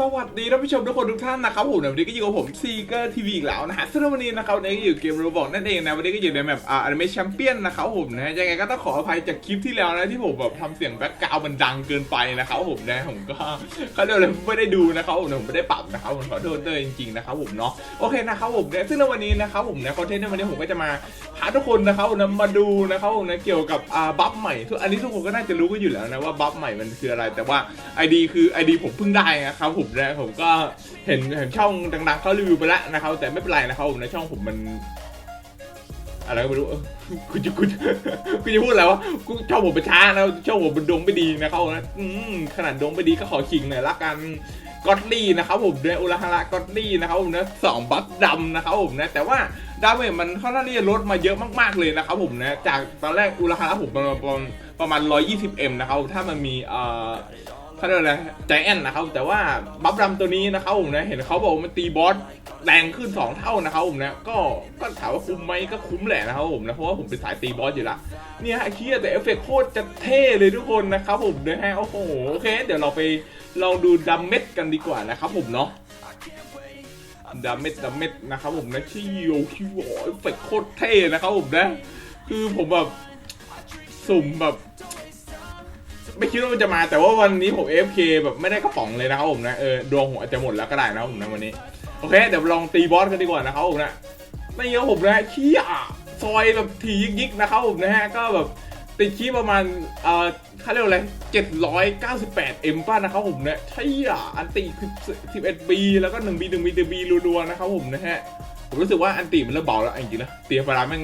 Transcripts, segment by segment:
สวัสดีท่านผู้ชมทุกคนทุกท่านนะครับผมวันนี้ก็อยู่กับผมซีเกอร์ทีวีอีกแล้วนะฮะซึ่งวันนี้นะครับวันนี้ก็อยู่เกมโรบอกนั่นเองนะวันนี้ก็อยู่ในแมปอ่าอนิเมะแชมเปี้ยนนะครับผมนะฮะยังไงก็ต้องขออภัยจากคลิปที่แล้วนะที่ผมแบบทำเสียงแบ็กกราวมันดังเกินไปนะครับผมนะผมก็เขาเรียกอะไรไม่ได้ดูนะครับผมผมไม่ได้ปรับนะครับผมขอโทษด้วยจริงๆนะครับผมเนาะโอเคนะครับผมเนี่ยซึ่งในวันนี้นะครับผมนะคอนเทนต์ในวันนี้ผมก็จะมาพาทุกคนนะครับผมนะมาดูนะครับผมนะเกี่ยวกับอ่าบัฟใหม่ทุกอันนี้ทุกคนก็น่าจะรู้กันอยู่แล้วนะว่าบัฟใหม่มันคืออะไรแต่ว่า ID คือ ID ผมเพิ่งได้นะครับผมนะผมก็เห็นเห็นช่องดังๆเขารีวิวไปแล้วนะครับ แต่ไม่เป็นไรนะครับผมในช่องผมมัน อะไรก็ไม่รู้เออกูจะกูจะกูจะพูดอะไรวะกูช่องผมเป็นช้านะช่องผมเป็นดวงไม่ดีนะครับนะขนาดดวงไม่ดีก็ขอขิงหน่อยละกันก็อตลี่นะครับผมเนี่ยอุลาฮาระก็อตลี่นะครับผมนะสองบัฟดำนะครับผมนะแต่ว่าดาเมจมันค่อนข้างที่จะลดมาเยอะมากๆเลยนะครับผมนะจากตอนแรกอุลาฮาระผมประมาณประมาณประมาณ 120m นะครับถ้ามันมีเอ่อ เขาเรียกอะไรใจแอนนะครับ แต่ว่าบัฟดำตัวนี้นะครับผมนะเห็นเขาบอกว่ามันตีบอสแรงขึ้น 2 เท่านะครับผมนะก็ก็ถามว่าคุ้มไหมก็คุ้มแหละนะครับผมนะเพราะว่าผมเป็นสายตีบอสอยู่ละเนี่ยไอ้เคียแต่เอฟเฟกโคตรจะเท่เลยทุกคนนะครับผมนะฮะโอ้โหโอเค เดี๋ยวเราไปลองดูดัมเม็ดกันดีกว่านะครับผมเนาะดัมเม็ดดัมเม็ดนะครับผมนะชิโยชิโยเอฟเฟกโคตรเท่นะครับผมนะ คือผมแบบ สุ่มแบบ ไม่คิดว่ามันจะมาแต่ว่าวันนี้ผม AFK แบบไม่ได้กระป๋องเลยนะครับผมนะเออดวงผมอาจจะหมดแล้วก็ได้นะครับผมนะวันนี้โอเคเดี๋ยวลองตีบอสกันดีกว่านะครับผมนะไม่เยอะผมนะขี้อะซอยแบบทียิกๆนะครับผมนะฮะก็แบบติดขี้ประมาณเอ่อเขาเรียกอะไร798 M ป้านะครับผมนะใช่อะอันติคือ11 B แล้วก็1 B 1 B 1 B รัวๆนะครับผมนะฮะผมรู้สึกว่าอันติมันเริ่มเบาแล้วจริงๆนะเตียฟาราแม่ง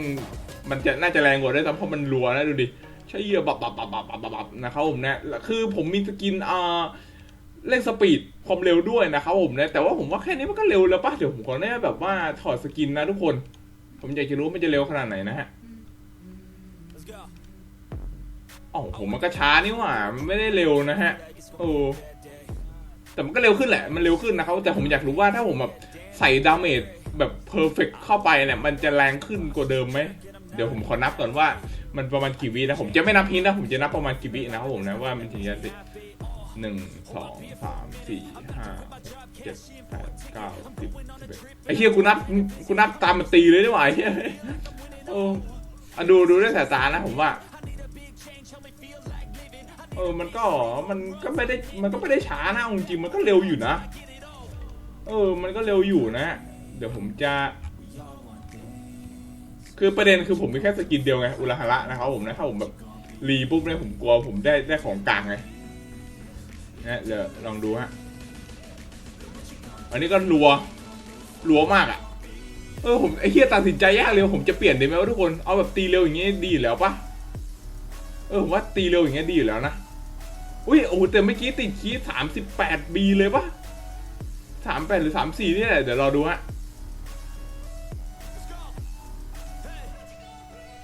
มันจะน่าจะแรงกว่าด้วยซ้ำเพราะมันรัวนะดูดิ ใช่เหี้ยบับบับบับบับบับบับนะครับผมนะแล้วคือผมมีสกินอ่าเร่งสปีดความเร็วด้วยนะครับผมนะแต่ว่าผมว่าแค่นี้มันก็เร็วแล้วป่ะเดี๋ยวผมขอแน่แบบว่าถอดสกินนะทุกคน ผมอยากจะรู้ว่ามันจะเร็วขนาดไหนนะฮะอ๋อผมมันก็ช้านี่หว่ามันไม่ได้เร็วนะฮะโอ้แต่มันก็เร็วขึ้นแหละ มันเร็วขึ้นนะครับ แต่ผมอยากรู้ว่าถ้าผมแบบใส่ดาเมจแบบเพอร์เฟกเข้าไปเนี่ย มันจะแรงขึ้นกว่าเดิมไหม เดี๋ยวผมขอนับก่อนว่า มันประมาณกี่วินะผมจะไม่นับพินนะ ผมจะนับประมาณกี่วินะครับผมนะว่ามันถึงจะติดหนึ่งสองสามสี่ห้าเจ็ดแปดเก้าสิบสิบเอ็ดไอ้เฮียกูนับกูนับตามมันตีเลยดีกว่าไอ้เฮียเอออะดูดูด้วยสายตานะผมว่าเออมันก็มันก็ไม่ได้มันก็ไม่ได้ช้านะเอาจริงๆมันก็เร็วอยู่นะ เออ มันก็เร็วอยู่นะ เดี๋ยวผมจะ คือประเด็นคือผมมีแค่สกินเดียวไงอุลาฮาระนะครับผมนะถ้าผมแบบรีปุ๊บเนี่ยผมกลัวผมได้ได้ของกลางไงนะเดี๋ยวลองดูฮะอันนี้ก็รัวรัวมากอะ่ะ เออผมไอ้เฮียตัดสินใจยากเลยผมจะเปลี่ยนได้ไหมวะทุกคนเอาแบบตีเร็วอย่างเงี้ยดีอยู่แล้วปะเออผมว่าตีเร็วอย่างเงี้ยดีอยู่แล้วนะอุ้ยโอ้แต่เมื่อกี้ติดคีสามสิบแปดบีเลยปะสามแปดหรือสามสี่นี่แหละเดี๋ยวรอดูฮะ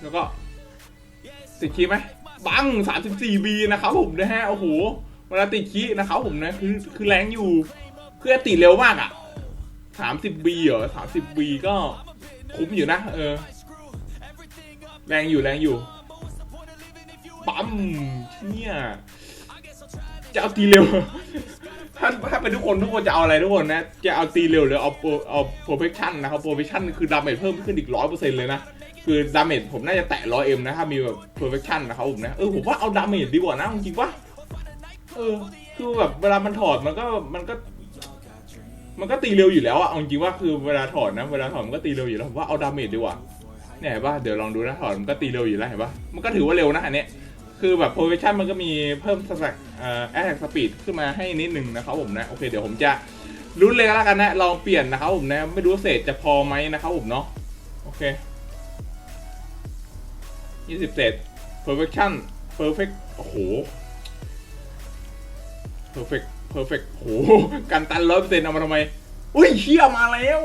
แล้วก็ติดคีไหมบัง 34B นะครับผมนะฮะ โอ้โห เวลาติดคีนะครับผมนะ คือ คือแรงอยู่คือติดเร็วมากอะ่ะ 30B เหรอ 30B ก็คุ้มอยู่นะ เออ แรงอยู่แรงอยู่ ปั๊มเนี่ยจะเอาตีเร็ว ถ้าถ้าเป็นทุกคนทุกคนจะเอาอะไรทุกคนนะ จะเอาตีเร็วหรือเอาเอา perfection นะครับ perfection คือดาเมจเพิ่มขึ้นอีกร้อยเปอร์เซ็นต์เลยนะ คือดาเมจผมน่าจะแตะร้อยเอ็มนะ ถ้ามีแบบ perfection นะครับผมนะ เออ ผมว่าเอาดาเมจดีกว่านะจริงปะเออ คือแบบเวลามันถอดมันก็มันก็ มันก็ตีเร็วอยู่แล้วอะเอาจริงว่าคือเวลาถอดนะ เวลาถอดมันก็ตีเร็วอยู่แล้วผมว่าเอาดาเมจดีกว่าเนี่ยเห็นปะเดี๋ยวลองดูนะถอดมันก็ตีเร็วอยู่แล้วเห็นปะมันก็ถือว่าเร็วนะอันเนี้ยคือแบบ perfection มันก็มีเพิ่มสแต็กเอ่อ attack speed ขึ้นมาให้นิดนึงนะครับผมนะโอเคเดี๋ยวผมจะรุ้นเลยก็แล้วกันนะลองเปลี่ยนนะครับผมนะไม่รู้เศษจะพอไหมนะครับผมเนาะโอเค ยี่สิบเศษ perfection perfect โอ้โห perfect perfect โอ้โหการตันร้อยเปอร์เซ็นต์เอามาทำไม อุ้ยเชี่ยมาแล้ว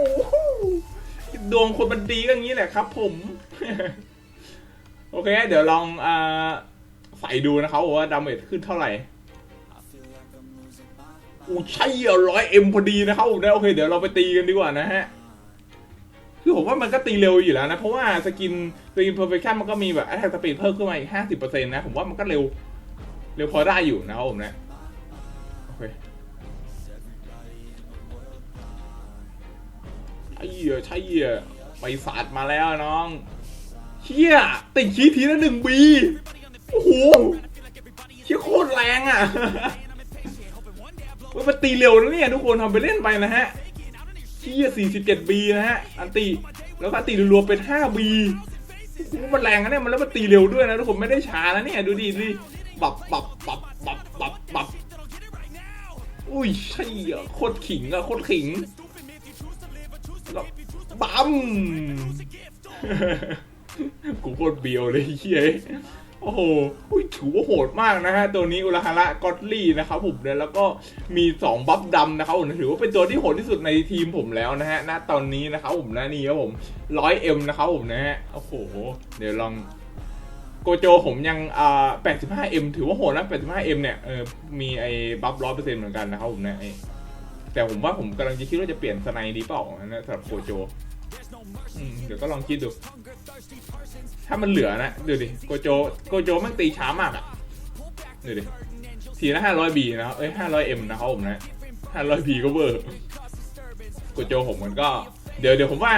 ดวงคนมันดีก็อย่างนี้แหละครับผม โอเค เดี๋ยวลองอ่าใส่ดูนะครับว่าดาเมจขึ้นเท่าไหร่อู้ใช่ร้อยเอ็มพอดีนะครับผมนะโอเค เดี๋ยวเราไปตีกันดีกว่านะฮะ คือผมว่ามันก็ตีเร็วอยู่แล้วนะ เพราะว่าสกินสกินเพอร์เฟคชั่นมันก็มีแบบ attack speed เพิ่มขึ้นมาอีกห้าสิบเปอร์เซ็นต์นะ ผมว่ามันก็เร็ว เร็วพอได้อยู่นะครับผมนะ โอเคไอ้เหี้ยใช่เหี้ยไปศาสตร์มาแล้วน้องเชี่ยติดคีย์ทีละหนึ่งบีโอ้โหเชี่ยโคตรแรงอะเฮ้ยมันตีเร็วนะเนี่ยทุกคนทำไปเล่นไปนะฮะ ชี่ย47บีนะฮะ อันตีแล้วก็ตีรวมๆเป็น5บีมันแรงนะเนี่ย มันแล้วมันตีเร็วด้วยนะทุกคนไม่ได้ช้านะเนี่ย ดูดิดูดิบับบับบับบับบับบับอุ้ยใช่อะโคตรขิงอะโคตรขิงแล้วบัมกูโคตรเบียวเลยเฮ้ย โอ้โหถือว่าโหดมากนะฮะ ตัวนี้อุลาฮาระกอตลี่นะครับผมเนี่ยแล้วก็มี 2 บัฟดำนะครับผมถือว่าเป็นตัวที่โหดที่สุดในทีมผมแล้วนะฮะณตอนนี้นะครับผมนะนี่ครับผม 100M นะครับผมนะฮะ โอ้โห เดี๋ยวลองโกโจผมยังอ่า 85M ถือว่าโหดนะ 85M เนี่ย เออ มีไอ้บัฟร้อยเปอร์เซ็นต์เหมือนกันนะครับผมนะไอ้แต่ผมว่าผมกำลังจะคิดว่าจะเปลี่ยนสไนดีเปล่านะสำหรับโกโจ เดี๋ยวก็ลองคิดดู ถ้ามันเหลือนะดูดิโกโจโกโจมันตีช้ามากอะดูดิทีละห้าร้อยบีนะเอ้ยห้าร้อยเอ็มนะครับผมนะห้าร้อยบีก็เวอร์โกโจผมมันก็ เดี๋ยวเดี๋ยวผมว่า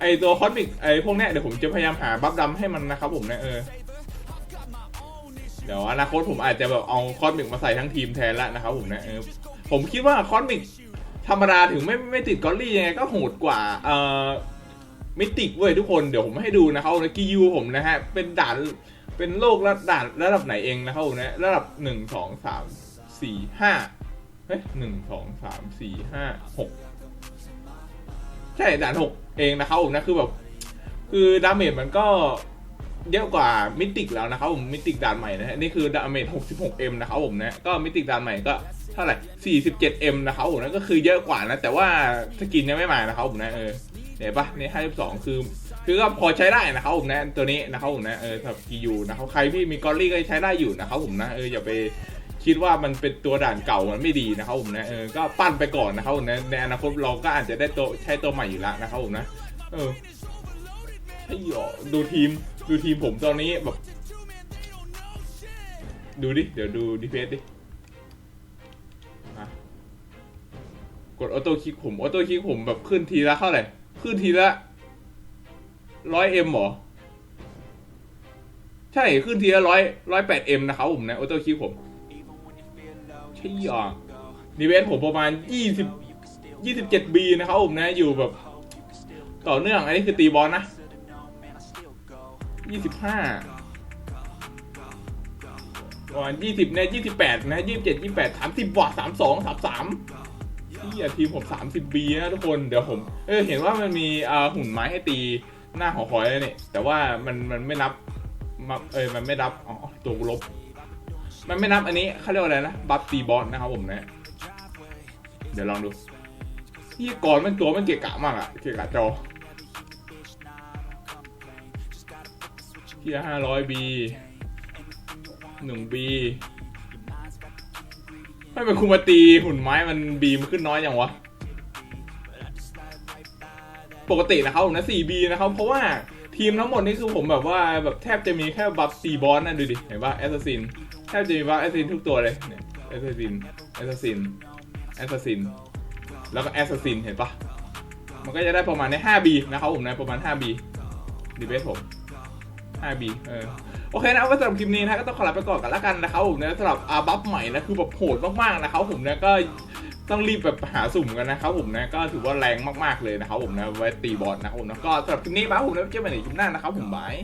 ไอตัวคอสมิกไอพวกเนี้ยเดี๋ยวผมจะพยายามหาบัฟดำให้มันนะครับผมนะเออเดี๋ยวอนาคตผมอาจจะแบบเอาคอสมิกมาใส่ทั้งทีมแทนละนะครับผมนะเออผมคิดว่าคอสมิกธรรมดาถึงไม่ไม่ติดกอลลี่ยังไงก็โหดกว่าเอ่อ มิติเว้ยทุกคนเดี๋ยวผมให้ดูนะครับนะกิยูผมนะฮะเป็นด่านเป็นโลกระด่านระดับไหนเองนะครับผมนะระดับหนึ่งสองสามสี่ห้าเฮ้ยหนึ่งสองสามสี่ห้าหกใช่ด่านหกเองนะครับผมนะคือแบบ คือดาเมจมันก็เยอะกว่ามิติกแล้วนะครับผมมิติกด่านใหม่นะฮะนี่คือดาเมจ 66m นะครับผมนะก็มิติกด่านใหม่ก็เท่าไหร่ 47m นะครับผมนะก็คือเยอะกว่านะแต่ว่าสกินยังไม่มานะครับผมนะเออ เห็นปะนี่ห้าสิบสองคือ คือก็พอใช้ได้นะครับผมนะตัวนี้นะครับผมนะเออสำหรับกียูนะครับใครที่มีกอลลี่ก็ใช้ได้อยู่นะครับผมนะเอออย่าไปคิดว่ามันเป็นตัวด่านเก่ามันไม่ดีนะครับผมนะเออก็ปั้นไปก่อนนะครับผมนะในอนาคตเราก็อาจจะได้ตัวใช้ตัวใหม่อยู่แล้วนะครับผมนะเออไอ้หยอดูทีมดูทีมผมตอนนี้แบบ ดูดิ เดี๋ยวดูดีเพสดิกดออโต้คลิกผมออโต้คลิกผมแบบขึ้นทีละเท่าไหร่ ขึ้นทีละร้อยเอ็มหรอ ใช่ขึ้นทีละร้อยร้อยแปดเอ็มนะครับผมนะออโต้คิวผมใช่อะดีเวสผมประมาณยี่สิบยี่สิบเจ็ดบีนะครับผมนะ อยู่แบบ ต่อเนื่อง อันนี้คือตีบอลนะยี่สิบห้าประมาณยี่สิบเนี่ยยี่สิบแปดนะยี่สิบเจ็ดยี่แปดสามสิบวัตสามสองสามสาม ที่ทีมผม30บีนะทุกคนเดี๋ยวผมเออเห็นว่ามันมีหุ่นไม้ให้ตีหน้าหอคอยแล้วนี่แต่ว่ามันมันไม่นับเออมันไม่นับอ๋อตัวลบ มันไม่นับอันนี้เขาเรียกว่าอะไรนะบัฟตีบอสนะครับผมนะเดี๋ยวลองดูที่ก่อนมันตัวมันเกะกะมากอะเกะกะจอที่ห้าร้อยบีหนึ่งบี ไม่เป็นคุมาตีหุ่นไม้มันบีมขึ้นน้อยอย่างวะ ปกตินะครับผมนะ 4B นะครับ เพราะว่าทีมทั้งหมดนี่คือผมแบบว่าแบบแทบจะมีแค่บัฟตีบอสนะดูดิ เห็นปะแอสซัสซินแทบจะมีบัฟแอสซัสซินทุกตัวเลยเนี่ยแอสซัสซินแอสซัสซินแอสซัสซินแล้วก็แอสซัสซินเห็นปะมันก็จะได้ประมาณใน 5B นะครับผมนะประมาณ 5B ดีเบสผม 5B เออ โอเคนะก็สำหรับคลิปนี้นะก็ต้องขอลาไปก่อนกันแล้วกันนะครับผมนะสำหรับอาบัฟใหม่นะคือแบบโหดมากๆนะครับผมนะก็ต้องรีบแบบหาสุ่มกันนะครับผมนะก็ถือว่าแรงมากๆเลยนะครับผมนะไว้ตีบอลนะครับผมนะก็สำหรับคลิปนี้บ้าผมนะเจอกันใหม่ในคลิปหน้านะครับผมบาย